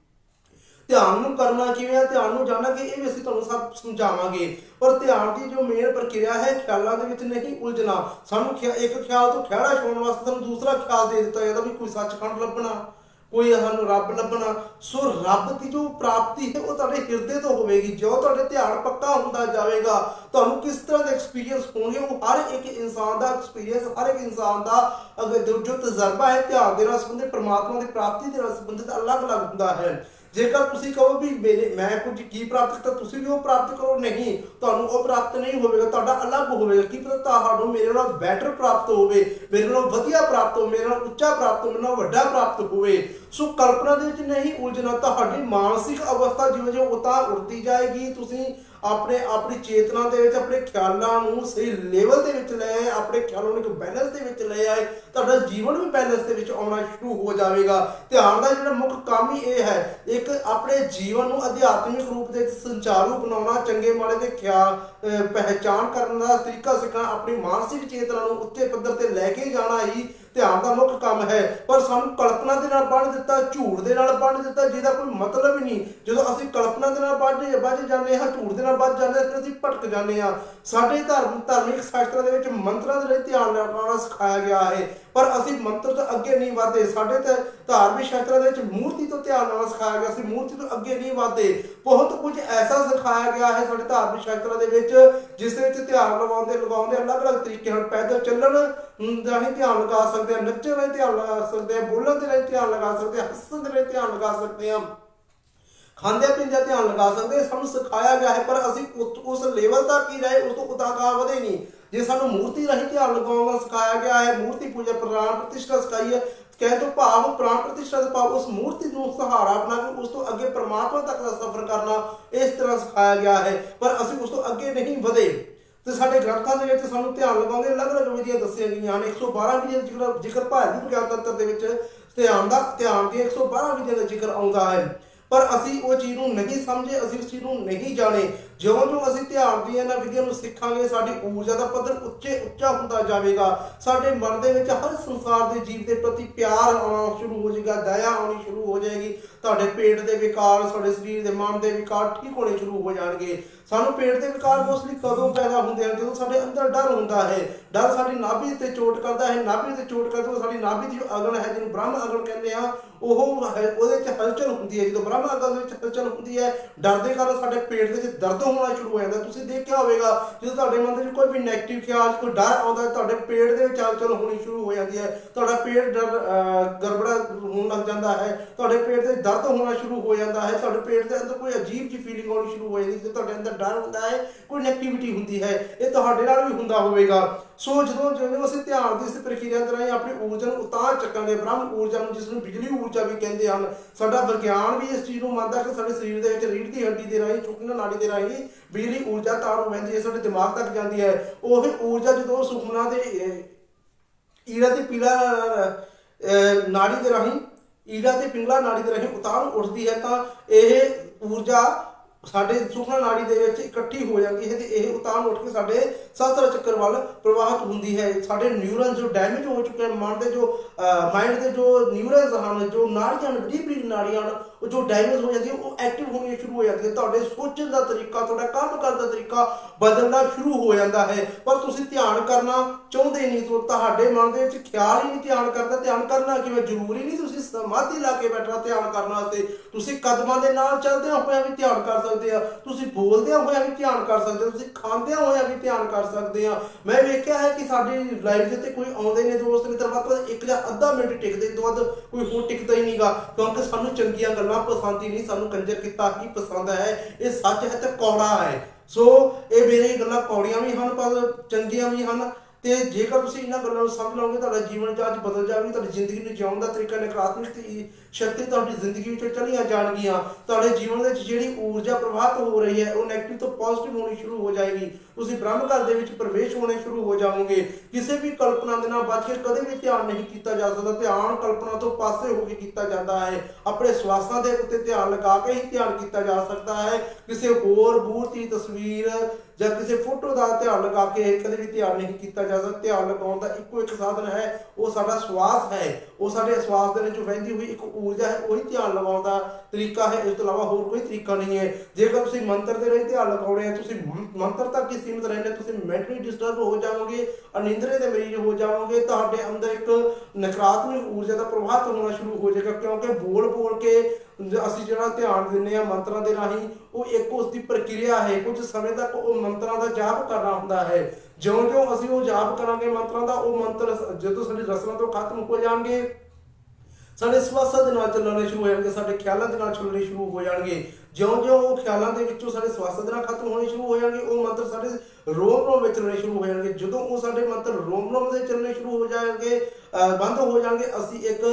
ਧਿਆਨ ਨੂੰ ਕਰਨਾ ਕਿਵੇਂ ਆ? ਧਿਆਨ ਨੂੰ ਜਾਣਨਾ ਇਹ ਵੀ ਅਸੀਂ ਤੁਹਾਨੂੰ ਸਭ ਸਮਝਾਵਾਂਗੇ। ਪਰ ਧਿਆਨ ਦੀ ਜੋ ਮੇਨ ਪ੍ਰਕਿਰਿਆ ਹੈ, ਖਿਆਲਾਂ ਦੇ ਵਿੱਚ ਨਹੀਂ ਉਲਝਣਾ। ਸਾਨੂੰ ਇੱਕ ਖਿਆਲ ਤੋਂ ਖਿਆਲਾ ਛੋੜਨ ਵਾਸਤੇ ਸਾਨੂੰ ਦੂਸਰਾ ਖਿਆਲ ਦੇ ਦਿੱਤਾ ਜਾਂਦਾ ਵੀ ਕੋਈ ਸੱਚਖੰਡ ਲੱਭਣਾ, ਕੋਈ ਸਾਨੂੰ ਰੱਬ ਲੱਭਣਾ। ਸੋ ਰੱਬ ਦੀ ਜੋ ਪ੍ਰਾਪਤੀ ਹੈ, ਉਹ ਤੁਹਾਡੇ ਹਿਰਦੇ ਤੋਂ ਹੋਵੇਗੀ। ਜੋ ਤੁਹਾਡੇ ਧਿਆਨ ਪੱਕਾ ਹੁੰਦਾ ਜਾਵੇਗਾ, ਤੁਹਾਨੂੰ ਕਿਸ ਤਰ੍ਹਾਂ ਦੇ ਐਕਸਪੀਰੀਅੰਸ ਹੋਣਗੇ, ਉਹ ਹਰ ਇੱਕ ਇਨਸਾਨ ਦਾ ਐਕਸਪੀਰੀਅੰਸ ਹਰ ਇੱਕ ਇਨਸਾਨ ਦਾ ਅਗਰ ਜੋ ਜੋ ਤਜਰਬਾ ਹੈ, ਧਿਆਨ ਦੇ ਨਾਲ ਸੰਬੰਧਿਤ, ਪ੍ਰਮਾਤਮਾ ਦੀ ਪ੍ਰਾਪਤੀ ਦੇ ਨਾਲ ਸੰਬੰਧਿਤ ਅਲੱਗ-ਅਲੱਗ ਹੁੰਦਾ ਹੈ। ਜੇਕਰ ਤੁਸੀਂ ਕਹੋ ਵੀ ਮੇਰੇ, ਮੈਂ ਕੁਝ ਕੀ ਪ੍ਰਾਪਤ ਕੀਤਾ, ਤੁਸੀਂ ਵੀ ਉਹ ਪ੍ਰਾਪਤ ਕਰੋ। ਨਹੀਂ, ਤੁਹਾਨੂੰ ਉਹ ਪ੍ਰਾਪਤ ਨਹੀਂ ਹੋਵੇਗਾ, ਤੁਹਾਡਾ ਅਲੱਗ ਹੋਵੇਗਾ। ਕੀ ਪਤਾ ਤੁਹਾਨੂੰ ਮੇਰੇ ਨਾਲ ਬੈਟਰ ਪ੍ਰਾਪਤ ਹੋਵੇ, ਮੇਰੇ ਨਾਲ ਵਧੀਆ ਪ੍ਰਾਪਤ ਹੋਵੇ, ਮੇਰੇ ਨਾਲ ਉੱਚਾ ਪ੍ਰਾਪਤ ਹੋਵੇ, ਮੇਰੇ ਨਾਲ ਵੱਡਾ ਪ੍ਰਾਪਤ ਹੋਵੇ। ਸੋ ਕਲਪਨਾ ਦੇ ਵਿੱਚ ਨਹੀਂ ਉਲਝਣਾ, ਤੁਹਾਡੀ ਮਾਨਸਿਕ ਅਵਸਥਾ ਜਿਵੇਂ ਜਿਵੇਂ ਉਤਾਰ ਉੱਠਦੀ ਜਾਏਗੀ, ਤੁਸੀਂ ਆਪਣੇ ਆਪਣੀ ਚੇਤਨਾ ਦੇ ਵਿੱਚ, ਆਪਣੇ ਖਿਆਲਾਂ ਨੂੰ ਸਹੀ ਲੈਵਲ ਦੇ ਵਿੱਚ ਲੈ ਆਪਣੇ ਖਿਆਲਾਂ ਨੂੰ ਇੱਕ ਬੈਲੈਂਸ ਦੇ ਵਿੱਚ ਲੈ ਆਏ ਤੁਹਾਡਾ ਜੀਵਨ ਵੀ ਬੈਲੈਂਸ ਦੇ ਵਿੱਚ ਆਉਣਾ ਸ਼ੁਰੂ ਹੋ ਜਾਵੇਗਾ। ਧਿਆਨ ਦਾ ਜਿਹੜਾ ਮੁੱਖ ਕੰਮ ਹੀ ਇਹ ਹੈ ਇੱਕ ਆਪਣੇ ਜੀਵਨ ਨੂੰ ਅਧਿਆਤਮਿਕ ਰੂਪ ਦੇ ਵਿੱਚ ਸੰਚਾਰੂ ਬਣਾਉਣਾ ਚੰਗੇ ਮਾੜੇ ਦੇ ਖਿਆਲ ਅਹ, ਪਹਿਚਾਣ ਕਰਨ ਦਾ ਤਰੀਕਾ ਸਿੱਖਣਾ ਆਪਣੀ ਮਾਨਸਿਕ ਚੇਤਨਾ ਨੂੰ ਉੱਤੇ ਪੱਧਰ ਤੇ ਲੈ ਕੇ ਜਾਣਾ ਹੀ ਧਿਆਨ ਦਾ ਮੁੱਖ ਕੰਮ ਹੈ, ਪਰ ਸਾਨੂੰ ਕਲਪਨਾ ਦੇ ਨਾਲ ਬੰਨ੍ਹ ਦਿੱਤਾ, ਝੂਠ ਦੇ ਨਾਲ ਬੰਨ੍ਹ ਦਿੱਤਾ, ਜਿਹਦਾ ਕੋਈ ਮਤਲਬ ਹੀ ਨਹੀਂ। ਜਦੋਂ ਅਸੀਂ ਕਲਪਨਾ ਦੇ ਨਾਲ ਬੰਨ੍ਹ ਵੱਜ ਜਾਂਦੇ ਹਾਂ, ਝੂਠ ਦੇ ਨਾਲ ਵੱਜ ਜਾਂਦੇ ਹਾਂ, ਫਿਰ ਅਸੀਂ ਭਟਕ ਜਾਂਦੇ ਹਾਂ। ਸਾਡੇ ਧਰਮ, ਧਾਰਮਿਕ ਸ਼ਾਸਤਰਾਂ ਦੇ ਵਿੱਚ ਮੰਤਰਾਂ ਦੇ ਲਈ ਧਿਆਨ ਲਗਾਉਣਾ ਸਿਖਾਇਆ ਗਿਆ ਹੈ, ਪਰ ਅਸੀਂ ਮੰਤਰ ਤੋਂ ਅੱਗੇ ਨਹੀਂ ਵਧਦੇ। ਸਾਡੇ ਤੇ ਧਾਰਮਿਕ ਸ਼ਾਸਤਰਾਂ ਦੇ ਵਿੱਚ ਮੂਰਤੀ ਤੋਂ ਧਿਆਨ ਲਾਉਣਾ ਸਿਖਾਇਆ ਗਿਆ ਸੀ ਮੂਰਤੀ ਤੋਂ ਅੱਗੇ ਨਹੀਂ ਵਧਦੇ। ਬਹੁਤ ਕੁਝ ਐਸਾ ਸਿਖਾਇਆ ਗਿਆ ਹੈ ਸਾਡੇ ਧਾਰਮਿਕ ਸ਼ਾਸਤਰਾਂ ਦੇ ਵਿੱਚ ਜਿਸ ਦੇ ਵਿੱਚ ਧਿਆਨ ਲਗਾਉਂਦੇ ਲਗਾਉਂਦੇ ਅਲੱਗ-ਅਲੱਗ ਤਰੀਕੇ ਹਨ। ਪੈਦਲ ਚੱਲਣ ਹਮ, ਦਾ ਹੀ ਧਿਆਨ ਲਗਾ ਸਕਦੇ ਹਾਂ ਨੱਚਣ ਦਾ ਧਿਆਨ ਲਗਾ ਸਕਦੇ ਹਾਂ ਬੋਲਣ ਦੇ ਲਈ ਧਿਆਨ ਲਗਾ ਸਕਦੇ ਹਾਂ ਹੱਸਣ ਦੇ ਲਈ ਧਿਆਨ ਲਗਾ ਸਕਦੇ ਹਾਂ। ਖਾਂਦੇ ਪੀਂਦੇ ਧਿਆਨ ਲਗਾ ਸਕਦੇ ਸਾਨੂੰ ਸਿਖਾਇਆ ਗਿਆ ਹੈ ਪਰ ਅਸੀਂ ਉਸ ਲੈਵਲ ਤੱਕ ਹੀ ਰਹੇ ਉਸ ਤੋਂ ਉਤਾਗਾ ਵਧੇ ਨਹੀਂ। ਜੇ ਸਾਨੂੰ ਮੂਰਤੀ ਰਾਹੀਂ ਧਿਆਨ ਲਗਾਉਣ ਦਾ ਸਿਖਾਇਆ ਗਿਆ ਹੈ ਮੂਰਤੀ ਪੂਜਾ ਪ੍ਰਾਣ ਪ੍ਰਤਿਸ਼ਠਾ ਸਿਖਾਈ ਹੈ ਕਹਿ ਤੋਂ ਭਾਵ ਪ੍ਰਾਣ ਪ੍ਰਤਿਸ਼ਠਾ ਦਾ ਭਾਵ ਉਸ ਮੂਰਤੀ ਨੂੰ ਸਹਾਰਾ ਬਣਾ ਕੇ ਉਸ ਤੋਂ ਅੱਗੇ ਪ੍ਰਮਾਤਮਾ ਤੱਕ ਦਾ ਸਫ਼ਰ ਕਰਨਾ ਇਸ ਤਰ੍ਹਾਂ ਸਿਖਾਇਆ ਗਿਆ ਹੈ। ਪਰ ਅਸੀਂ ਉਸ ਤੋਂ ਅੱਗੇ ਨਹੀਂ ਵਧੇ। ਤੇ ਸਾਡੇ ਗ੍ਰੰਥਾਂ ਦੇ ਵਿੱਚ ਸਾਨੂੰ ਧਿਆਨ ਲਗਾਉਂਦੇ ਅਲੱਗ-ਅਲੱਗ ਵਿਧੀਆਂ ਦੱਸੀਆਂ ਗਈਆਂ ਹਨ। 112 ਵਿਧੀਆਂ ਦਾ ਜ਼ਿਕਰ ਜ਼ਿਕਰ ਭਾਰਤੀ ਵਿਗਿਆਨ ਤੰਤਰ ਦੇ ਵਿੱਚ ਧਿਆਨ ਦਾ ਧਿਆਨ ਦੀ 112 ਵਿਧੀਆਂ ਦਾ ਜ਼ਿਕਰ ਆਉਂਦਾ ਹੈ। ਪਰ ਅਸੀਂ ਉਹ ਚੀਜ਼ ਨੂੰ ਨਹੀਂ ਸਮਝੇ, ਅਸੀਂ ਉਸ ਚੀਜ਼ ਨੂੰ ਨਹੀਂ ਜਾਣੇ। ਜਿਉਂ-ਜਿਉਂ ਅਸੀਂ ਧਿਆਨ ਦੀਆਂ ਇਹਨਾਂ ਵਿਧੀਆਂ ਨੂੰ ਸਿੱਖਾਂਗੇ, ਸਾਡੀ ਊਰਜਾ ਦਾ ਪੱਧਰ ਉੱਚੇ, ਉੱਚਾ ਹੁੰਦਾ ਜਾਵੇਗਾ। ਸਾਡੇ ਮਨ ਦੇ ਵਿੱਚ ਹਰ ਸੰਸਾਰ ਦੇ ਜੀਵ ਦੇ ਪ੍ਰਤੀ ਪਿਆਰ ਆਉਣਾ ਸ਼ੁਰੂ ਹੋ ਜਾਏਗਾ, ਦਇਆ ਆਉਣੀ ਸ਼ੁਰੂ ਹੋ ਜਾਏਗੀ। ਤੁਹਾਡੇ ਪੇਟ ਦੇ ਵਿਕਾਰ, ਸਾਡੇ ਸਰੀਰ ਦੇ ਮਨ ਦੇ ਵਿਕਾਰ ਠੀਕ ਹੋਣੇ ਸ਼ੁਰੂ ਹੋ ਜਾਣਗੇ। ਸਾਨੂੰ ਪੇਟ ਦੇ ਵਿਕਾਰ ਮੋਸਟਲੀ ਕਦੋਂ ਪੈਦਾ ਹੁੰਦੇ ਹਨ? ਜਦੋਂ ਸਾਡੇ ਅੰਦਰ ਡਰ ਹੁੰਦਾ ਹੈ। ਡਰ ਸਾਡੀ ਨਾਭੀ ਤੇ ਚੋਟ ਕਰਦਾ ਹੈ। ਨਾਭੀ ਤੇ ਚੋਟ ਕਰਦਾ ਹੈ ਸਾਡੀ ਨਾਭੀ ਦੀ ਜੋ ਅਗਨ ਹੈ, ਜਿਹਨੂੰ ਬ੍ਰਹਮ ਅਗਨ ਕਹਿੰਦੇ ਆ, ਉਹ ਉਹਦੇ ਚ ਹਲਚਲ ਹੁੰਦੀ ਹੈ। ਜਦੋਂ ਬ੍ਰਹਮ ਅਗਨ ਵਿੱਚ ਹਲਚਲ ਹੁੰਦੀ ਹੈ। ਡਰ ਦੇ ਕਾਰਨ ਸਾਡੇ ਪੇਟ ਦੇ ਵਿੱਚ ਦਰਦ ਹੋਣਾ ਸ਼ੁਰੂ ਹੋ ਜਾਂਦਾ। ਤੁਸੀਂ ਦੇਖਿਆ ਹੋਵੇਗਾ, ਜਦੋਂ ਤੁਹਾਡੇ ਮਨ ਦੇ ਵਿੱਚ ਕੋਈ ਵੀ 네ਗੇਟਿਵ ਖਿਆਲ, ਕੋਈ ਡਰ ਆਉਂਦਾ ਤੁਹਾਡੇ ਪੇਟ ਦੇ ਵਿੱਚ ਹਲਚਲ ਹੋਣੀ ਸ਼ੁਰੂ ਹੋ ਜਾਂਦੀ ਹੈ। ਤੁਹਾਡਾ ਪੇਟ ਡਰ ਗੜਬੜਾ ਹੋਣ ਲੱਗ ਜਾਂਦਾ ਹੈ। ਤੁਹਾਡੇ ਪੇਟ ਦੇ ਦਰਦ ਹੋਣਾ ਸ਼ੁਰੂ ਹੋ ਜਾਂਦਾ ਹੈ। ਤੁਹਾਡੇ ਪੇਟ ਦੇ ਅੰਦਰ ਕੋਈ ਅਜੀਬ ਜਿਹੀ ਫੀਲਿੰਗ ਆਉਣੀ ਸ਼ੁਰੂ ਹੋ ਜਾਂਦੀ ਹੈ। ਤੁਹਾਡੇ ਅੰਦਰ ਡਰ ਹੁੰਦਾ ਹੈ, ਕੋਈ ਨੈਗੇਟਿਵਿਟੀ ਹੁੰਦੀ ਹੈ, ਇਹ ਤੁਹਾਡੇ ਨਾਲ ਵੀ ਹੁੰਦਾ ਹੋਵੇਗਾ। ਸੋ ਜਦੋਂ ਜਦੋਂ ਅਸੀਂ ਧਿਆਨ ਦੀ ਇਸ ਪ੍ਰਕਿਰਿਆ ਦੇ ਰਾਹੀਂ ਆਪਣੀ ਊਰਜਾ ਨੂੰ ਉਤਾਰ ਚੱਕਾਂਗੇ ਬ੍ਰਹਮ ਊਰਜਾ ਨੂੰ ਜਿਸ ਨੂੰ ਬਿਜਲੀ ਊਰਜਾ ਵੀ ਕਹਿੰਦੇ ਹਨ ਸਾਡਾ ਵਿਗਿਆਨ ਵੀ ਇਸ ਚੀਜ਼ ਨੂੰ ਮੰਨਦਾ ਕਿ ਸਾਡੇ ਸਰੀਰ ਦੇ ਵਿੱਚ ਰੀੜ੍ਹ ਦੀ ਹੱਡੀ ਦੇ ਰਾਹੀਂ ਸੁਖਨਾ ਨਾੜੀ ਦੇ ਰਾਹੀਂ ਬਿਜਲੀ ਊਰਜਾ ਤਾਰ ਨੂੰ ਵਹਿੰਦੀ ਹੈ ਸਾਡੇ ਦਿਮਾਗ ਤੱਕ ਜਾਂਦੀ ਹੈ ਉਹ ਊਰਜਾ ਜਦੋਂ ਸੁਖਨਾ ਦੇ ਅਹ, ਈੜਾ ਤੇ ਪੀਲਾ ਨਾੜੀ ਦੇ ਰਾਹੀਂ ਈੜਾ ਤੇ ਪਿੰਗਲਾ ਨਾੜੀ ਦੇ ਰਾਹੀਂ ਉਤਾਰ ਉੱਠਦੀ ਹੈ ਤਾਂ ਇਹ ਊਰਜਾ ਸਾਡੇ ਸੁਖਨਾ ਨਾੜੀ ਦੇ ਵਿੱਚ ਇਕੱਠੀ ਹੋ ਜਾਂਦੀ ਹੈ ਤੇ ਇਹ ਉਤਾਰ ਉੱਠ ਕੇ ਸਾਡੇ ਸਹਸਤਰ ਚੱਕਰ ਵੱਲ ਪ੍ਰਵਾਹਿਤ ਹੁੰਦੀ ਹੈ। ਸਾਡੇ ਨਿਊਰਨ ਜੋ ਡੈਮੇਜ ਹੋ ਚੁੱਕੇ ਹਨ, ਮਨ ਦੇ ਜੋ ਮਾਈਂਡ ਦੇ ਜੋ ਨਿਊਰਨਸ ਹਨ, ਜੋ ਨਾੜੀਆਂ ਹਨ, ਬਰੀਕ ਬਰੀਕ ਨਾੜੀਆਂ ਹਨ, ਉਹ ਜੋ ਡੈਮੇਜ ਹੋ ਜਾਂਦੀ ਹੈ, ਉਹ ਐਕਟਿਵ ਹੋਣੀ ਸ਼ੁਰੂ ਹੋ ਜਾਂਦੀ ਹੈ ਤੁਹਾਡੇ ਸੋਚਣ ਦਾ ਤਰੀਕਾ, ਤੁਹਾਡਾ ਕੰਮ ਕਰਨ ਦਾ ਤਰੀਕਾ ਬਦਲਣਾ ਸ਼ੁਰੂ ਹੋ ਜਾਂਦਾ ਹੈ। ਪਰ ਤੁਸੀਂ ਧਿਆਨ ਕਰਨਾ ਚਾਹੁੰਦੇ ਨਹੀਂ ਤੁਹਾਡੇ ਮਨ ਦੇ ਵਿੱਚ ਖਿਆਲ ਹੀ ਨਹੀਂ ਧਿਆਨ ਕਰਦਾ। ਧਿਆਨ ਕਰਨਾ ਕਿਵੇਂ ਜ਼ਰੂਰੀ ਨਹੀਂ ਤੁਸੀਂ ਸਮਾਧੀ ਲਾ ਕੇ ਬੈਠਣਾ, ਧਿਆਨ ਕਰਨ ਵਾਸਤੇ। ਤੁਸੀਂ ਕਦਮਾਂ ਦੇ ਨਾਲ ਚੱਲਦਿਆਂ ਹੋਇਆਂ ਵੀ ਧਿਆਨ ਕਰ ਸਕਦੇ ਆ। ਤੁਸੀਂ ਬੋਲਦਿਆਂ ਹੋਇਆਂ ਵੀ ਧਿਆਨ ਕਰ ਸਕਦੇ ਹੋ, ਤੁਸੀਂ ਖਾਂਦਿਆਂ ਹੋਇਆਂ ਵੀ ਧਿਆਨ ਕਰ ਸਕਦੇ ਆ। ਮੈਂ ਵੇਖਿਆ ਹੈ ਕਿ ਸਾਡੀ ਲਾਈਫ ਦੇ ਉੱਤੇ ਕੋਈ ਆਉਂਦੇ ਨੇ ਦੋਸਤ ਮਿੱਤਰ, ਵੱਧ ਇੱਕ ਜਾਂ ਅੱਧਾ ਮਿੰਟ ਟਿਕਦੇ ਤੋਂ ਵੱਧ ਕੋਈ ਹੋਰ ਟਿਕਦਾ ਹੀ ਨਹੀਂਗਾ। ਕਿਉਂਕਿ ਸਾਨੂੰ ਚੰਗੀਆਂ ਗੱਲਾਂ ਪਸੰਦ ਹੀ ਨਹੀਂ, ਸਾਨੂੰ ਕੰਜਰ ਕੀਤਾ ਹੀ ਪਸੰਦ ਹੈ। ਇਹ ਸੱਚ ਹੈ ਤੇ ਕੌੜਾ ਹੈ। ਸੋ, ਇਹ ਮੇਰੇ ਗੱਲਾਂ ਕੌੜੀਆਂ ਵੀ ਹਨ, ਪਰ ਚੰਗੀਆਂ ਵੀ ਹਨ। ਤੇ ਜੇਕਰ ਤੁਸੀਂ ਇਹਨਾਂ ਗੱਲਾਂ ਨੂੰ ਸਮਝ ਲਓਗੇ, ਤੁਹਾਡਾ ਜੀਵਨ ਜਹਾਜ਼ ਬਦਲ ਜਾਵੇਗੀ, ਤੁਹਾਡੀ ਜ਼ਿੰਦਗੀ ਨੂੰ ਜਿਉਣ ਦਾ ਤਰੀਕਾ, ਨਕਾਰਾਤਮਕ ਤੇ ਸ਼ਕਤੀ ਤੁਹਾਡੀ ਜ਼ਿੰਦਗੀ ਵਿੱਚੋਂ ਚਲੀਆਂ ਜਾਣਗੀਆਂ। ਤੁਹਾਡੇ ਜੀਵਨ ਦੇ ਵਿੱਚ ਜਿਹੜੀ ਊਰਜਾ ਪ੍ਰਵਾਹਿਤ ਹੋ ਰਹੀ ਹੈ, ਉਹ ਨੈਗੇਟਿਵ ਤੋਂ ਪੋਜ਼ਿਟਿਵ ਹੋਣੀ ਸ਼ੁਰੂ ਹੋ ਜਾਏਗੀ। ਤੁਸੀਂ ਬ੍ਰਹਮ ਘਰ ਦੇ ਵਿੱਚ ਪ੍ਰਵੇਸ਼ ਹੋਣੇ ਸ਼ੁਰੂ ਹੋ ਜਾਵੋਗੇ। ਕਿਸੇ ਵੀ ਕਲਪਨਾ ਦੇ ਨਾਲ ਬਚ ਕੇ ਕਦੇ ਵੀ ਧਿਆਨ ਨਹੀਂ ਕੀਤਾ ਜਾ ਸਕਦਾ। ਧਿਆਨ ਕਲਪਨਾ ਤੋਂ ਪਾਸੇ ਹੋ ਕੇ ਕੀਤਾ ਜਾਂਦਾ ਹੈ। ਆਪਣੇ ਸਵਾਸਾਂ ਦੇ ਉੱਤੇ ਧਿਆਨ ਲਗਾ ਕੇ ਹੀ ਧਿਆਨ ਕੀਤਾ ਜਾ ਸਕਦਾ ਹੈ। ਕਿਸੇ ਹੋਰ ਬੂਤ ਦੀ ਤਸਵੀਰ ਜਾਂ ਕਿਸੇ ਫੋਟੋ ਦਾ ਧਿਆਨ ਲਗਾ ਕੇ ਕਦੇ ਵੀ ਧਿਆਨ ਨਹੀਂ ਕੀਤਾ ਜਾ ਸਕਦਾ, ਧਿਆਨ ਲਗਾਉਣ ਦਾ ਇੱਕੋ ਇੱਕ ਸਾਧਨ ਹੈ, ਉਹ ਸਾਡਾ ਸਵਾਸ ਹੈ। ਉਹ ਸਾਡੇ ਸਵਾਸ ਦੇ ਵਿੱਚ ਵਹਿੰਦੀ ਹੋਈ ਇੱਕ ਊਰਜਾ ਹੈ, ਉਹੀ ਧਿਆਨ ਲਗਾਉਣ ਦਾ ਤਰੀਕਾ ਹੈ। ਇਸ ਤੋਂ ਇਲਾਵਾ ਹੋਰ ਕੋਈ ਤਰੀਕਾ ਨਹੀਂ ਹੈ। ਜੇਕਰ ਤੁਸੀਂ ਮੰਤਰ ਦੇ ਰਾਹੀਂ ਧਿਆਨ ਲਗਾਉਣੇ ਆ, ਤੁਸੀਂ ਮੰਤਰ ਤੱਕ ਹੀ ਸੀਮਿਤ ਰਹਿੰਦੇ, ਤੁਸੀਂ ਮੈਂਟਲੀ ਡਿਸਟਰਬ ਹੋ ਜਾਵੋਗੇ, ਅਨਿੰਦਰੇ ਦੇ ਮਰੀਜ਼ ਹੋ ਜਾਵੋਗੇ, ਤੁਹਾਡੇ ਅੰਦਰ ਇੱਕ ਨਕਾਰਾਤਮਕ ਊਰਜਾ ਦਾ ਪ੍ਰਵਾਹ ਹੋਣਾ ਸ਼ੁਰੂ ਹੋ ਜਾਏਗਾ, ਕਿਉਂਕਿ ਬੋਲ ਬੋਲ ਕੇ ਅਸੀਂ ਜਿਹੜਾ ਧਿਆਨ ਦਿੰਦੇ ਆ ਮੰਤਰਾਂ ਦੇ ਰਾਹੀਂ, ਉਹ ਇੱਕ ਉਸ ਦੀ ਪ੍ਰਕਿਰਿਆ ਹੈ, ਕੁਝ ਸਮੇਂ ਤੱਕ ਉਹ ਮੰਤਰਾਂ ਦਾ ਜਾਪ ਕਰਨਾ ਹੁੰਦਾ ਹੈ। ਜਿਉਂ-ਜਿਉਂ ਅਸੀਂ ਉਹ ਜਾਪ ਕਰਾਂਗੇ ਮੰਤਰਾਂ ਦਾ, ਉਹ ਮੰਤਰ ਜਦੋਂ ਸਾਡੀ ਰਸਨਾ ਤੋਂ ਖਤਮ ਹੋ ਜਾਣਗੇ, ਸਾਡੇ ਸਵਾਸਾਂ ਦੇ ਨਾਲ ਚੱਲਣੇ ਸ਼ੁਰੂ ਹੋ ਜਾਣਗੇ, ਸਾਡੇ ਖਿਆਲਾਂ ਦੇ ਨਾਲ ਚੱਲਣੇ ਸ਼ੁਰੂ ਹੋ ਜਾਣਗੇ। ਜਿਉਂ-ਜਿਉਂ ਉਹ ਖਿਆਲਾਂ ਦੇ ਵਿੱਚੋਂ ਸਾਡੇ ਸਵਾਸਾਂ ਦੇ ਨਾਲ ਖਤਮ ਹੋਣੇ ਸ਼ੁਰੂ ਹੋ ਜਾਣਗੇ, ਉਹ ਮੰਤਰ ਸਾਡੇ ਰੋਮ ਰੋਮ ਵਿੱਚ ਚੱਲਣੇ ਸ਼ੁਰੂ ਹੋ ਜਾਣਗੇ। ਜਦੋਂ ਉਹ ਸਾਡੇ ਮੰਤਰ ਰੋਮ ਰੋਮ ਦੇ ਚੱਲਣੇ ਸ਼ੁਰੂ ਹੋ ਜਾਣਗੇ ਬੰਦ ਹੋ ਜਾਣਗੇ, ਅਸੀਂ ਇੱਕ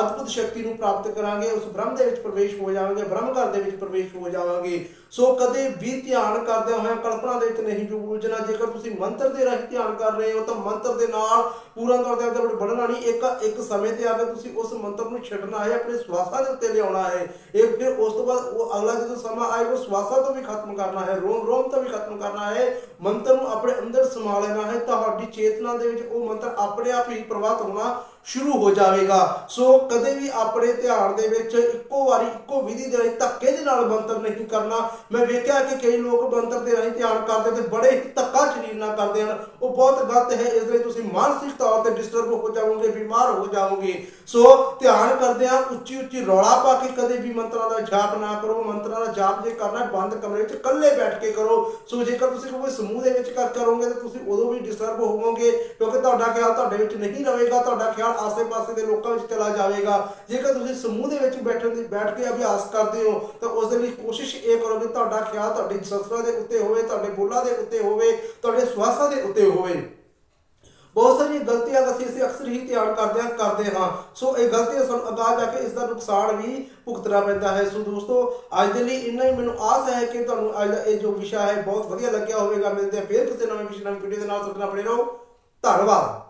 ਅਦਭੁਤ ਸ਼ਕਤੀ ਨੂੰ ਪ੍ਰਾਪਤ ਕਰਾਂਗੇ, ਉਸ ਬ੍ਰਹਮ ਦੇ ਵਿੱਚ ਪ੍ਰਵੇਸ਼ ਹੋ ਜਾਵਾਂਗੇ, ਬ੍ਰਹਮ ਘਰ ਦੇ ਵਿੱਚ ਪ੍ਰਵੇਸ਼ ਹੋ ਜਾਵਾਂਗੇ। ਸੋ ਕਦੇ ਵੀ ਧਿਆਨ ਕਰਦਿਆਂ ਹੋਇਆਂ ਕਲਪਨਾ ਦੇ ਵਿੱਚ ਨਹੀਂ ਜੋ ਜੇਕਰ ਤੁਸੀਂ ਮੰਤਰ ਦੇ ਰਾਹੀਂ ਧਿਆਨ ਕਰ ਰਹੇ ਹੋ, ਤਾਂ ਮੰਤਰ ਦੇ ਨਾਲ ਪੂਰਾ ਤੌਰ ਤੇ ਅੰਦਰ ਬੜਨਾ ਨਹੀਂ, ਇੱਕ ਇੱਕ ਸਮੇਂ ਤੇ ਆ ਕੇ ਤੁਸੀਂ ਉਸ ਮੰਤਰ ਨੂੰ ਛੱਡਣਾ ਹੈ, ਆਪਣੇ ਸਵਾਸਾਂ ਦੇ ਉੱਤੇ ਲਿਆਉਣਾ ਹੈ। ਇਹ ਫਿਰ ਉਸ ਤੋਂ ਬਾਅਦ ਉਹ ਅਗਲਾ ਜਦੋਂ ਸਮਾਂ ਆਏ ਉਹ ਸਵਾਸਾਂ ਤੋਂ ਵੀ ਖਤਮ ਕਰਨਾ ਹੈ, ਰੋਮ ਰੋਮ ਤੋਂ ਵੀ ਖਤਮ ਕਰਨਾ ਹੈ। ਮੰਤਰ ਨੂੰ ਆਪਣੇ ਅੰਦਰ ਸਮਾ ਲੈਣਾ ਹੈ, ਤੁਹਾਡੀ ਚੇਤਨਾ ਦੇ ਵਿੱਚ ਉਹ ਮੰਤਰ ਆਪਣੇ ਆਪ ਹੀ ਪ੍ਰਵਾਹਿਤ ਹੋਣਾ ama ਸ਼ੁਰੂ ਹੋ ਜਾਵੇਗਾ। ਸੋ ਕਦੇ ਵੀ ਆਪਣੇ ਧਿਆਨ ਦੇ ਵਿੱਚ ਇੱਕੋ ਵਾਰੀ, ਇੱਕੋ ਵਿਧੀ ਦੇ ਰਾਹੀਂ ਧੱਕੇ ਦੇ ਨਾਲ ਮੰਤਰ ਨਹੀਂ ਕਰਨਾ। ਮੈਂ ਵੇਖਿਆ ਕਿ ਕਈ ਲੋਕ ਮੰਤਰ ਦੇ ਰਾਹੀਂ ਧਿਆਨ ਕਰਦੇ ਤੇ ਬੜੇ ਧੱਕਾ ਸ਼ਰੀਰ ਨਾਲ ਕਰਦੇ ਹਨ। ਉਹ ਬਹੁਤ ਗਲਤ ਹੈ, ਇਸ ਲਈ ਤੁਸੀਂ ਮਾਨਸਿਕ ਤੌਰ ਤੇ ਡਿਸਟਰਬ ਹੋ ਜਾਓਗੇ ਬਿਮਾਰ ਹੋ ਜਾਓਗੇ ਸੋ ਧਿਆਨ ਕਰਦੇ ਕਰਦਿਆਂ ਉੱਚੀ ਉੱਚੀ ਰੌਲਾ ਪਾ ਕੇ ਕਦੇ ਵੀ ਮੰਤਰਾਂ ਦਾ ਜਾਪ ਨਾ ਕਰੋ। ਮੰਤਰਾਂ ਦਾ ਜਾਪ ਜੇ ਕਰਨਾ ਬੰਦ ਕਮਰੇ ਵਿੱਚ ਇਕੱਲੇ ਬੈਠ ਕੇ ਕਰੋ। ਸੋ ਜੇਕਰ ਤੁਸੀਂ ਕੋਈ ਸਮੂਹ ਦੇ ਵਿੱਚ ਕਰ ਕਰੋਗੇ, ਤਾਂ ਤੁਸੀਂ ਉਦੋਂ ਵੀ ਡਿਸਟਰਬ ਹੋਵੋਗੇ, ਕਿਉਂਕਿ ਤੁਹਾਡਾ ਖਿਆਲ ਤੁਹਾਡੇ ਵਿੱਚ ਨਹੀਂ ਰਹੇਗਾ। ਤੁਹਾਡਾ ਖਿਆਲ ਆਸੇ-ਪਾਸੇ ਦੇ ਲੋਕਾਂ ਵਿੱਚ ਚਲਾ ਜਾਵੇਗਾ। ਜੇਕਰ ਤੁਸੀਂ ਸਮੂਹ ਦੇ ਵਿੱਚ ਬੈਠਣ ਦੀ ਬੈਠ ਕੇ ਅਭਿਆਸ ਕਰਦੇ ਹੋ, ਤਾਂ ਉਸ ਦੇ ਲਈ ਕੋਸ਼ਿਸ਼ ਇਹ ਕਰੋ ਕਿ ਤੁਹਾਡਾ ਖਿਆਲ ਤੁਹਾਡੀ ਸੰਸਥਾ ਦੇ ਉੱਤੇ ਹੋਵੇ, ਤੁਹਾਡੇ ਬੋਲਾਂ ਦੇ ਉੱਤੇ ਹੋਵੇ, ਤੁਹਾਡੇ ਸਵਾਸਾਂ ਦੇ ਉੱਤੇ ਹੋਵੇ। ਬਹੁਤ ਸਾਰੀਆਂ ਗਲਤੀਆਂ ਅਸੀਂ ਅਸੀਂ ਅਕਸਰ ਹੀ ਧਿਆਨ ਕਰਦੇ ਹਾਂ ਕਰਦੇ ਹਾਂ। ਸੋ ਇਹ ਗਲਤੀਆਂ ਸਾਨੂੰ ਅਗਾਹ ਜਾ ਕੇ ਇਸ ਦਾ ਨੁਕਸਾਨ ਵੀ ਭੁਗਤਣਾ ਪੈਂਦਾ ਹੈ। ਸੋ ਦੋਸਤੋ, ਅੱਜ ਦੇ ਲਈ ਇੰਨਾ ਹੀ। ਮੈਨੂੰ ਆਸ ਹੈ ਕਿ ਤੁਹਾਨੂੰ ਅੱਜ ਦਾ ਇਹ ਜੋ ਵਿਸ਼ਾ ਹੈ, ਬਹੁਤ ਵਧੀਆ ਲੱਗਿਆ ਹੋਵੇਗਾ। ਮਿਲਦੇ ਹਾਂ ਫੇਰ ਕਿਸੇ ਨਵੇਂ ਵਿਸ਼ੇ ਨਵੀਂ ਵੀਡੀਓ ਦੇ ਨਾਲ। ਸਾਡੇ ਨਾਲ ਬਣੇ ਰਹੋ। ਧੰਨਵਾਦ।